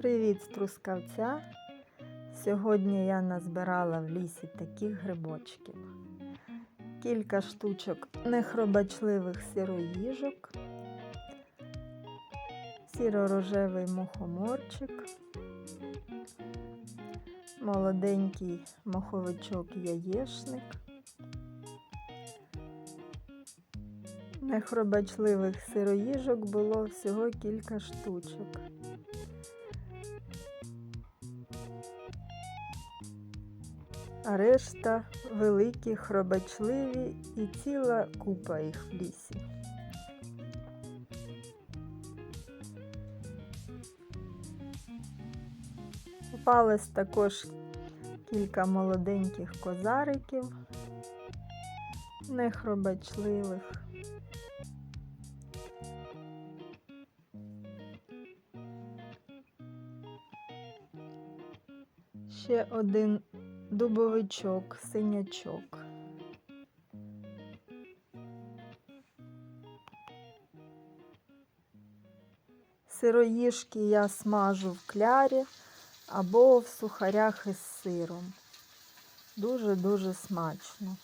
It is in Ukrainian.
Привіт з Трускавця. Сьогодні я назбирала в лісі таких грибочків. Кілька штучок нехробачливих сироїжок, сіро-рожевий мухоморчик, молоденький моховичок яєшник, нехробачливих сироїжок було всього кілька штучок. Решта великі, хробачливі і ціла купа їх в лісі. Попалось також кілька молоденьких козариків, нехробачливих. Ще один дубовичок, синячок. Сироїжки я смажу в клярі або в сухарях із сиром. Дуже-дуже смачно.